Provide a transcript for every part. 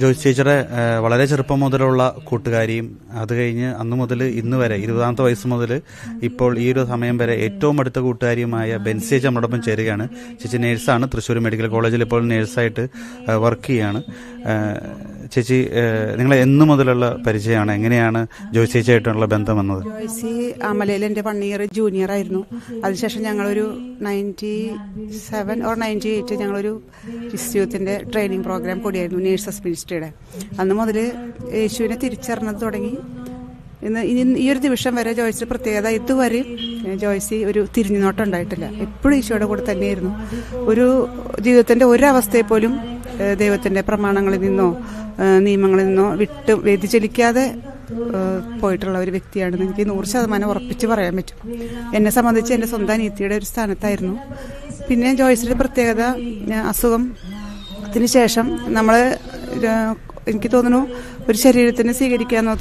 ജോയ്സ് ചേച്ചിയുടെ വളരെ ചെറുപ്പം മുതലുള്ള കൂട്ടുകാരിയും അത് കഴിഞ്ഞ് അന്ന് മുതൽ ഇന്ന് വരെ ഇരുപതാമത്തെ വയസ്സ് മുതൽ ഇപ്പോൾ ഈ ഒരു സമയം വരെ ഏറ്റവും അടുത്ത കൂട്ടുകാരിയുമായ ബെൻസി ചേച്ചി നമ്മളോടൊപ്പം ചേരുകയാണ്. ചേച്ചി നേഴ്സാണ് തൃശ്ശൂർ മെഡിക്കൽ കോളേജിൽ ഇപ്പോൾ നേഴ്സായിട്ട് വർക്ക് ചെയ്യുകയാണ് ചേച്ചി നിങ്ങൾ എന്ന് മുതലുള്ള പരിചയമാണ്. എങ്ങനെയാണ് ജോയ്സി ചേച്ചിയായിട്ടുള്ള ബന്ധം വന്നത്? ജോയ്സി അമലയിൽ എന്റെ വൺ ഇയർ ജൂനിയർ ആയിരുന്നു. അതിനുശേഷം ഞങ്ങളൊരു ninety seven or ninety eight ഞങ്ങളൊരു ഇൻസ്റ്റിറ്റ്യൂട്ടിന്റെ ട്രെയിനിങ് പ്രോഗ്രാം കൂടിയായിരുന്നു നേഴ്സസ് മിനിസ്ട്രിയുടെ അന്ന് മുതൽ യേശുവിനെ തിരിച്ചറിഞ്ഞത് തുടങ്ങി. ഇന്ന് ഇനി ഈ ഒരു ദിവസം വരെ ജോയ്സി പ്രത്യേകത ഇതുവരെ ജോയ്സി ഒരു തിരിഞ്ഞുനോട്ടം ഉണ്ടായിട്ടില്ല. എപ്പോഴും ഈശോയുടെ കൂടെ തന്നെയായിരുന്നു. ഒരു ജീവിതത്തിന്റെ ഒരവസ്ഥയെ പോലും ദൈവത്തിന്റെ പ്രമാണങ്ങളിൽ നിന്നോ നിയമങ്ങളിൽ നിന്നോ വിട്ട് വ്യതിചലിക്കാതെ പോയിട്ടുള്ള ഒരു വ്യക്തിയാണെന്ന് എനിക്ക് നൂറ് ശതമാനം ഉറപ്പിച്ച് പറയാൻ പറ്റും. എന്നെ സംബന്ധിച്ച് എന്റെ സ്വന്തം നീതിയുടെ ഒരു സ്ഥാനത്തായിരുന്നു. പിന്നെ ജോയ്സിന്റെ പ്രത്യേകത അസുഖം. അതിന് ശേഷം നമ്മൾ എനിക്ക് തോന്നുന്നു ഒരു ശരീരത്തിന് സ്വീകരിക്കാവുന്ന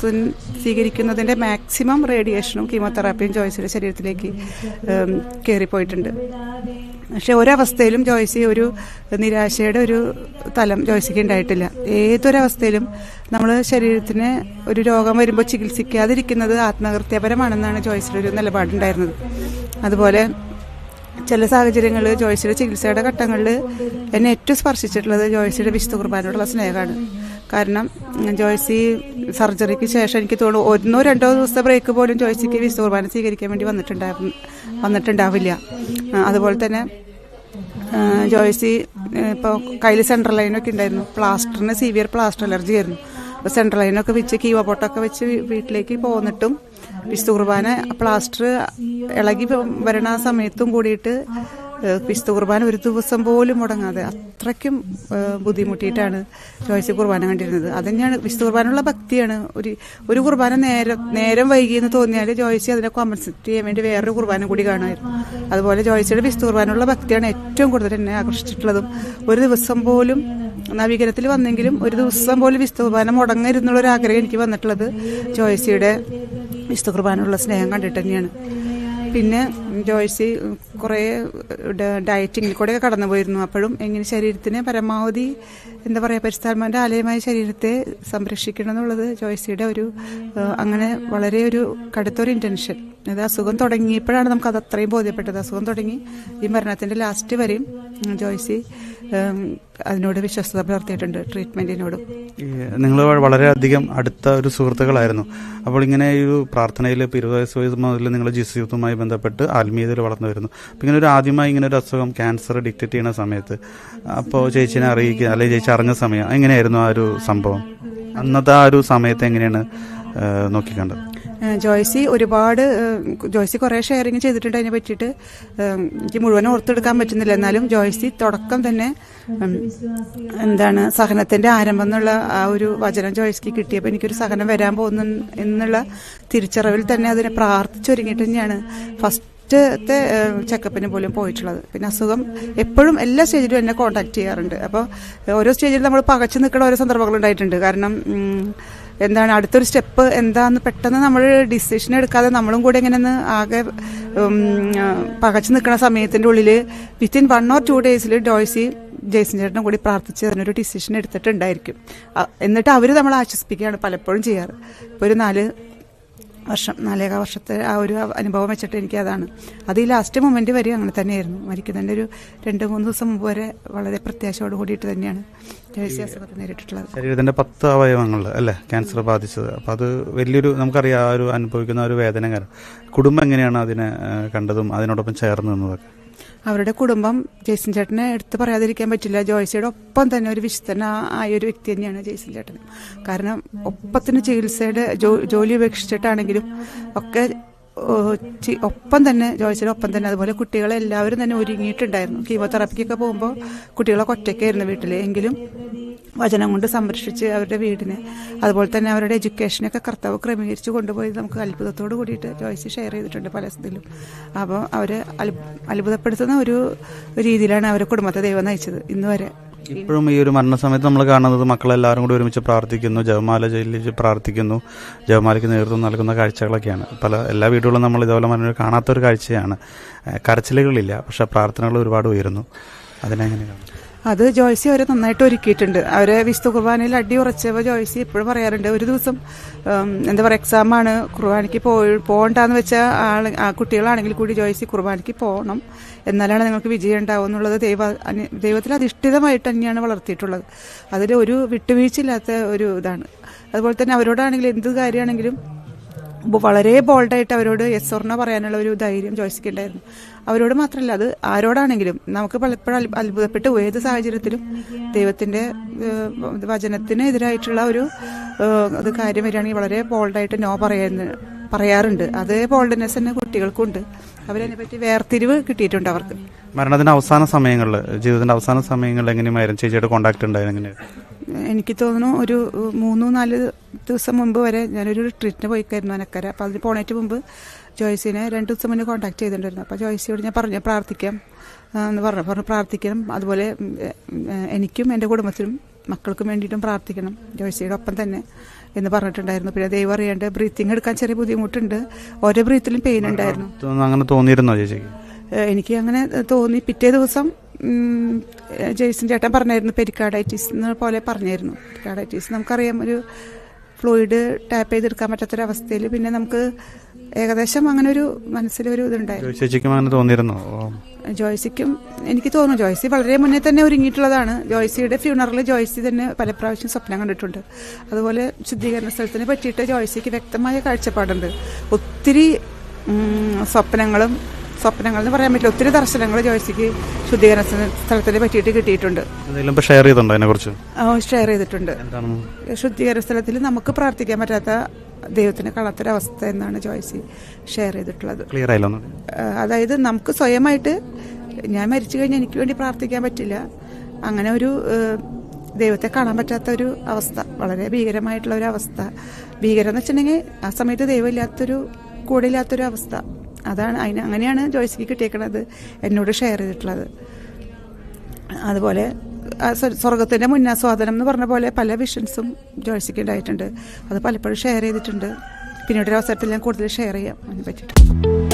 സ്വീകരിക്കുന്നതിന്റെ മാക്സിമം റേഡിയേഷനും കീമോതെറാപ്പിയും ജോയ്സിന്റെ ശരീരത്തിലേക്ക് കയറിപ്പോയിട്ടുണ്ട് പക്ഷെ ഒരവസ്ഥയിലും ജോയ്സി ഒരു നിരാശയുടെ ഒരു തലം ജോയ്സിക്ക് ഉണ്ടായിട്ടില്ല. ഏതൊരവസ്ഥയിലും നമ്മൾ ശരീരത്തിന് ഒരു രോഗം വരുമ്പോൾ ചികിത്സിക്കാതിരിക്കുന്നത് ആത്മഹത്യാപരമാണെന്നാണ് ജോയ്സിയുടെ ഒരു നിലപാടുണ്ടായിരുന്നത്. അതുപോലെ ചില സാഹചര്യങ്ങളിൽ ജോയ്സിയുടെ ചികിത്സയുടെ ഘട്ടങ്ങളിൽ എന്നെ ഏറ്റവും സ്പർശിച്ചിട്ടുള്ളത് ജോയ്സിയുടെ വിശുദ്ധ കുർബാനോടുള്ള സ്നേഹമാണ്. കാരണം ജോയ്സി സർജറിക്ക് ശേഷം എനിക്ക് തോന്നുന്നു ഒന്നോ രണ്ടോ ദിവസത്തെ ബ്രേക്ക് പോലും ജോയ്സിക്ക് വിശുദ്ധ കുർബാന സ്വീകരിക്കാൻ വേണ്ടി വന്നിട്ടുണ്ടായിരുന്നു. വന്നിട്ടുണ്ടാവില്ല. അതുപോലെ തന്നെ ജോയ്സി ഇപ്പോൾ കയ്യിൽ സെൻട്രൽ ലൈനൊക്കെ ഉണ്ടായിരുന്നു. പ്ലാസ്റ്ററിന് സീവിയർ പ്ലാസ്റ്റർ അലർജി ആയിരുന്നു. അപ്പോൾ സെൻട്രൽ ലൈനൊക്കെ വെച്ച് കീവ പൊട്ടൊക്കെ വെച്ച് വീട്ടിലേക്ക് പോന്നിട്ടും വിശുദ്ധ കുർബാന പ്ലാസ്റ്റർ ഇളകി വരണ സമയത്തും കൂടിയിട്ട് വിശുദ്ധ കുർബാന ഒരു ദിവസം പോലും മുടങ്ങാതെ അത്രയ്ക്കും ബുദ്ധിമുട്ടിയിട്ടാണ് ജോയ്സി കുർബാന കണ്ടിരുന്നത്. അത് തന്നെയാണ് വിശുദ്ധ കുർബാനുള്ള ഭക്തിയാണ്. ഒരു ഒരു കുർബാന നേരം നേരം വൈകിയെന്ന് തോന്നിയാൽ ജോയ്സി അതിനെ കോമ്പൻസേറ്റ് ചെയ്യാൻ വേണ്ടി വേറൊരു കുർബാന കൂടി കാണുമായിരുന്നു. അതുപോലെ ജോയ്സിയുടെ വിശുദ്ധ കുർബാനുള്ള ഭക്തിയാണ് ഏറ്റവും കൂടുതൽ എന്നെ ആകർഷിച്ചിട്ടുള്ളതും. ഒരു ദിവസം പോലും നവീകരണത്തിൽ വന്നെങ്കിലും ഒരു ദിവസം പോലും വിശുദ്ധ കുർബാന മുടങ്ങരുന്നുള്ള ഒരു ആഗ്രഹം എനിക്ക് വന്നിട്ടുള്ളത് ജോയ്സിയുടെ വിശുദ്ധ കുർബാനുള്ള സ്നേഹം കണ്ടിട്ട് തന്നെയാണ്. പിന്നെ ജോയ്സി കുറേ ഡയറ്റിങ്ങിൽ കൂടെ കടന്നു പോയിരുന്നു. അപ്പോഴും എങ്ങനെ ശരീരത്തിന് പരമാവധി എന്താ പറയുക പരിസ്ഥാത്മാന്റെ ആലയമായ ശരീരത്തെ സംരക്ഷിക്കണം എന്നുള്ളത് ജോയ്സിയുടെ ഒരു അങ്ങനെ വളരെ ഒരു കടുത്തൊരു ഇന്റൻഷൻ അത് അസുഖം തുടങ്ങിയപ്പോഴാണ് നമുക്ക് അത് അത്രയും ബോധ്യപ്പെട്ടത്. അസുഖം തുടങ്ങി ഈ മരണത്തിന്റെ ലാസ്റ്റ് വരെയും ജോയ്സി അതിനോട് വിശ്വസ്ത പുലർത്തിയിട്ടുണ്ട് ട്രീറ്റ്മെന്റിനോട് നിങ്ങൾ വളരെയധികം അടുത്ത ഒരു സുഹൃത്തുക്കളായിരുന്നു. അപ്പോൾ ഇങ്ങനെ ഒരു പ്രാർത്ഥനയിൽ ഇപ്പോൾ ഇരുപത് വയസ്സ് വയസ്സ് മുതൽ നിങ്ങൾ ജിസ്യൂത്തുമായി ബന്ധപ്പെട്ട് ആത്മീയതയിൽ വളർന്നു വരുന്നു. അപ്പോൾ ഇങ്ങനെ ഒരു ആദ്യമായി ഇങ്ങനെ ഒരു അസുഖം ക്യാൻസർ ഡിറ്റക്ട് ചെയ്യുന്ന സമയത്ത് അപ്പോൾ ചേച്ചിനെ അറിയിക്കുക അല്ലെങ്കിൽ ചേച്ചി അറിഞ്ഞ സമയം എങ്ങനെയായിരുന്നു ആ ഒരു സംഭവം? അന്നത്തെ ആ ഒരു സമയത്ത് എങ്ങനെയാണ് നോക്കിക്കണ്ടത്? ജോയ്സി ഒരുപാട് ജോയ്സി കുറേ ഷെയറിങ് ചെയ്തിട്ടുണ്ട് അതിനെ പറ്റിയിട്ട്. എനിക്ക് മുഴുവൻ ഓർത്തെടുക്കാൻ പറ്റുന്നില്ല. എന്നാലും ജോയ്സി തുടക്കം തന്നെ എന്താണ് സഹനത്തിന്റെ ആരംഭം എന്നുള്ള ആ ഒരു വചനം ജോയ്സിക്ക് കിട്ടിയപ്പോൾ എനിക്കൊരു സഹനം വരാൻ പോകുന്നു എന്നുള്ള തിരിച്ചറിവിൽ തന്നെ അതിനെ പ്രാർത്ഥിച്ചൊരുങ്ങിയിട്ട് തന്നെയാണ് ഫസ്റ്റ് ഫസ്റ്റത്തെ ചെക്കപ്പിന് പോലും പോയിട്ടുള്ളത്. പിന്നെ അസുഖം എപ്പോഴും എല്ലാ സ്റ്റേജിലും എന്നെ കോൺടാക്ട് ചെയ്യാറുണ്ട്. അപ്പോൾ ഓരോ സ്റ്റേജിലും നമ്മൾ പകച്ചു നിൽക്കുന്ന ഓരോ സന്ദർഭങ്ങളുണ്ടായിട്ടുണ്ട്. കാരണം എന്താണ് അടുത്തൊരു സ്റ്റെപ്പ് എന്താന്ന് പെട്ടെന്ന് നമ്മൾ ഡിസിഷൻ എടുക്കാതെ നമ്മളും കൂടെ ഇങ്ങനെ ആകെ പകച്ചു നിൽക്കുന്ന സമയത്തിന്റെ ഉള്ളിൽ വിത്തിൻ വൺ ഓർ ടു ഡേയ്സിൽ ഡോയ്സി ജയ്സൺ ചേട്ടനും കൂടി പ്രാർത്ഥിച്ച് അതിനൊരു ഡിസിഷൻ എടുത്തിട്ടുണ്ടായിരിക്കും. എന്നിട്ട് അവർ നമ്മളെ ആശ്വസിപ്പിക്കുകയാണ് പലപ്പോഴും ചെയ്യാറ്. ഇപ്പോൾ ഒരു നാല് വർഷം നാലേക വർഷത്തെ ആ ഒരു അനുഭവം വെച്ചിട്ട് എനിക്ക് അതാണ് അത് ഈ ലാസ്റ്റ് മൊമെന്റ് വരെ അങ്ങനെ തന്നെയായിരുന്നു. മരിക്കുന്നതിന്റെ ഒരു രണ്ട് മൂന്ന് ദിവസം മുമ്പ് വരെ വളരെ പ്രത്യാശയോട് കൂടിയിട്ട് തന്നെയാണ് അസുഖത്തെ നേരിട്ടിട്ടുള്ളത്. ശരീരത്തിന്റെ പത്ത് അവയവങ്ങൾ അല്ലേ? ക്യാൻസർ ബാധിച്ചത്. അപ്പോൾ അത് വലിയൊരു നമുക്കറിയാം ആ ഒരു അനുഭവിക്കുന്ന ഒരു വേദനകരം. കുടുംബം എങ്ങനെയാണ് അതിനെ കണ്ടതും അതിനോടൊപ്പം ചേർന്ന് നിന്നതൊക്കെ? അവരുടെ കുടുംബം ജയ്സൺ ചേട്ടനെ എടുത്തു പറയാതിരിക്കാൻ പറ്റില്ല. ജോയ്സിയുടെ ഒപ്പം തന്നെ ഒരു വിശുദ്ധന ആയ ഒരു വ്യക്തി തന്നെയാണ് ജയ്സൺ ചേട്ടൻ. കാരണം ഒപ്പത്തിന് ചികിത്സയുടെ ജോലി ഉപേക്ഷിച്ചിട്ടാണെങ്കിലും ഒക്കെ ഒപ്പം തന്നെ ജോയ്സിയുടെ ഒപ്പം തന്നെ അതുപോലെ കുട്ടികളെ എല്ലാവരും തന്നെ ഒരുങ്ങിയിട്ടുണ്ടായിരുന്നു. കീമോതെറാപ്പിക്കൊക്കെ പോകുമ്പോൾ കുട്ടികളൊക്കെ ഒറ്റയ്ക്കായിരുന്നു വീട്ടിൽ എങ്കിലും വചനം കൊണ്ട് സംരക്ഷിച്ച് അവരുടെ വീടിനെ അതുപോലെ തന്നെ അവരുടെ എഡ്യൂക്കേഷനൊക്കെ കർത്താവ് ക്രമീകരിച്ച് കൊണ്ടുപോയി നമുക്ക് അത്ഭുതത്തോട് കൂടിയിട്ട് ജോയ്സ് ഷെയർ ചെയ്തിട്ടുണ്ട് പല സ്ഥലത്തിലും അപ്പോൾ അവർ അത്ഭുതപ്പെടുത്തുന്ന ഒരു രീതിയിലാണ് അവരെ കുടുംബത്തെ ദൈവം നയിച്ചത് ഇന്ന് വരെ. ഇപ്പോഴും ഈ ഒരു മരണസമയത്ത് നമ്മൾ കാണുന്നത് മക്കളെല്ലാവരും കൂടി ഒരുമിച്ച് പ്രാർത്ഥിക്കുന്നു ജപമാല ജയിലിൽ പ്രാർത്ഥിക്കുന്നു ജപമാലയ്ക്ക് നേതൃത്വം നൽകുന്ന കാഴ്ചകളൊക്കെയാണ്. പല എല്ലാ വീടുകളും നമ്മൾ ഇതുപോലെ കാണാത്തൊരു കാഴ്ചയാണ്. കരച്ചിലുകളില്ല പക്ഷേ പ്രാർത്ഥനകൾ ഒരുപാട് ഉയരുന്നു. അത് ജോയ്സി അവരെ നന്നായിട്ട് ഒരുക്കിയിട്ടുണ്ട്. അവരെ വിശുദ്ധ കുർബാനയിൽ അടി ഉറച്ചവ ജോയ്സി എപ്പോഴും പറയാറുണ്ട്. ഒരു ദിവസം എന്താ പറയുക എക്സാമാണ് കുർബാനയ്ക്ക് പോയി പോകണ്ടെന്ന് വെച്ചാൽ ആൾ ആ കുട്ടികളാണെങ്കിൽ കൂടി ജോയ്സി കുർബാനയ്ക്ക് പോകണം എന്നാലാണ് നിങ്ങൾക്ക് വിജയം ഉണ്ടാവും എന്നുള്ളത് ദൈവ ദൈവത്തിൽ അധിഷ്ഠിതമായിട്ട് തന്നെയാണ് വളർത്തിയിട്ടുള്ളത്. അതിൽ ഒരു വിട്ടുവീഴ്ചയില്ലാത്ത ഒരു ഇതാണ്. അതുപോലെ തന്നെ അവരോടാണെങ്കിൽ എന്ത് കാര്യമാണെങ്കിലും വളരെ ബോൾഡായിട്ട് അവരോട് യെസ് ഓർണോ പറയാനുള്ള ഒരു ധൈര്യം ജോയ്സിക്ക് ഉണ്ടായിരുന്നു. അവരോട് മാത്രമല്ല അത് ആരോടാണെങ്കിലും നമുക്ക് പലപ്പോഴും അത്ഭു- അത്ഭുതപ്പെട്ട്. ഏത് സാഹചര്യത്തിലും ദൈവത്തിന്റെ വചനത്തിനെതിരായിട്ടുള്ള ഒരു അത് കാര്യം വരികയാണെങ്കിൽ വളരെ ബോൾഡായിട്ട് നോ പറയുന്ന പറയാറുണ്ട്. അതേ ബോൾഡ്നെസ് തന്നെ കുട്ടികൾക്കുണ്ട്. അവരതിനെ പറ്റി വേർതിരിവ് കിട്ടിയിട്ടുണ്ട് അവർക്ക്. മരണത്തിന്റെ അവസാന സമയങ്ങളിൽ ജീവിതത്തിന്റെ അവസാന സമയങ്ങളിൽ എങ്ങനെയായിരുന്നു ചേച്ചിയുടെ കോണ്ടാക്ട് ഉണ്ടായിരുന്നു എനിക്ക് തോന്നുന്നു ഒരു മൂന്ന് നാല് ദിവസം മുമ്പ് വരെ ഞാനൊരു ട്രീറ്റിന് പോയിക്കായിരുന്നു അനക്കര. അപ്പോൾ അതിന് പോണേറ്റ് മുമ്പ് ജോയ്സിനെ രണ്ട് ദിവസം മുന്നേ കോൺടാക്ട് ചെയ്തിട്ടുണ്ടായിരുന്നു. അപ്പോൾ ജോയ്സിയോട് ഞാൻ പറഞ്ഞു പ്രാർത്ഥിക്കാം. എന്ന് പറഞ്ഞു. പറഞ്ഞു പ്രാർത്ഥിക്കണം. അതുപോലെ എനിക്കും എന്റെ കുടുംബത്തിനും മക്കൾക്കും വേണ്ടിയിട്ടും പ്രാർത്ഥിക്കണം. ജോയ്സിയുടെ ഒപ്പം തന്നെ എന്ന് പറഞ്ഞിട്ടുണ്ടായിരുന്നു. പിന്നെ ദൈവം അറിയാണ്ട് ബ്രീത്തിങ് എടുക്കാൻ ചെറിയ ബുദ്ധിമുട്ടുണ്ട്. ഓരോ ബ്രീത്തിലും പെയിൻ ഉണ്ടായിരുന്നു. അങ്ങനെ തോന്നിയിരുന്നോ ചേച്ചിക്ക്? എനിക്ക് അങ്ങനെ തോന്നി. പിറ്റേ ദിവസം ജെയ്സൺ ചേട്ടൻ പറഞ്ഞായിരുന്നു പെരിക്കാഡൈറ്റിസ് എന്ന പോലെ പറഞ്ഞായിരുന്നു. പെരിക്കാഡൈറ്റിസ് നമുക്കറിയാം ഒരു ഫ്ലൂയിഡ് ടാപ്പ് ചെയ്തെടുക്കാൻ പറ്റാത്തൊരവസ്ഥയിൽ പിന്നെ നമുക്ക് ഏകദേശം അങ്ങനെ ഒരു മനസ്സിലൊരു ഇതുണ്ടായിരുന്നു. ജോയ്സിക്കും എനിക്ക് തോന്നുന്നു ജോയ്സി വളരെ മുന്നേ തന്നെ ഒരുങ്ങിയിട്ടുള്ളതാണ്. ജോയ്സിയുടെ ഫ്യൂണറിൽ ജോയ്സി തന്നെ പല പ്രാവശ്യം സ്വപ്നം കണ്ടിട്ടുണ്ട്. അതുപോലെ ശുദ്ധീകരണ സ്ഥലത്തിനെ പറ്റിയിട്ട് ജോയ്സിക്ക് വ്യക്തമായ കാഴ്ചപ്പാടുണ്ട്. ഒത്തിരി സ്വപ്നങ്ങളും സ്വപ്നങ്ങൾ എന്ന് പറയാൻ പറ്റില്ല. ഒത്തിരി ദർശനങ്ങൾ ജോയ്സിക്ക് ശുദ്ധീകരണ സ്ഥലത്തിൽ പറ്റിയിട്ട് കിട്ടിയിട്ടുണ്ട്. ഷെയർ ചെയ്തിട്ടുണ്ടോ അതിനെ കുറിച്ച് ഷെയർ ചെയ്തിട്ടുണ്ട്. ശുദ്ധീകരണ സ്ഥലത്തിൽ നമുക്ക് പ്രാർത്ഥിക്കാൻ പറ്റാത്ത ദൈവത്തിന് കളത്തൊരവസ്ഥ എന്നാണ് ജോയ്സി ഷെയർ ചെയ്തിട്ടുള്ളത്. ക്ലിയർ ആയില്ലോ അതായത് നമുക്ക് സ്വയമായിട്ട് ഞാൻ മരിച്ചു കഴിഞ്ഞാൽ എനിക്ക് വേണ്ടി പ്രാർത്ഥിക്കാൻ പറ്റില്ല. അങ്ങനെ ഒരു ദൈവത്തെ കാണാൻ പറ്റാത്ത ഒരു അവസ്ഥ വളരെ ഭീകരമായിട്ടുള്ള ഒരു അവസ്ഥ. ഭീകരം എന്ന് വെച്ചിട്ടുണ്ടെങ്കിൽ ആ സമയത്ത് ദൈവമില്ലാത്തൊരു കൂടെ ഇല്ലാത്തൊരു അവസ്ഥ. അതാണ് അതിന് അങ്ങനെയാണ് ജോയ്സിക്ക് കിട്ടിയേക്കണത്. എന്നോട് ഷെയർ ചെയ്തിട്ടുള്ളത്. അതുപോലെ സ്വർഗത്തിന്റെ മുന്നാസ്വാദനം എന്ന് പറഞ്ഞ പോലെ പല വിഷൻസും ജോയ്സിക്ക് ഉണ്ടായിട്ടുണ്ട്. അത് പലപ്പോഴും ഷെയർ ചെയ്തിട്ടുണ്ട്. പിന്നീട് ഒരു അവസരത്തിൽ ഞാൻ കൂടുതൽ ഷെയർ ചെയ്യാം. അതിനെ പറ്റിയിട്ട്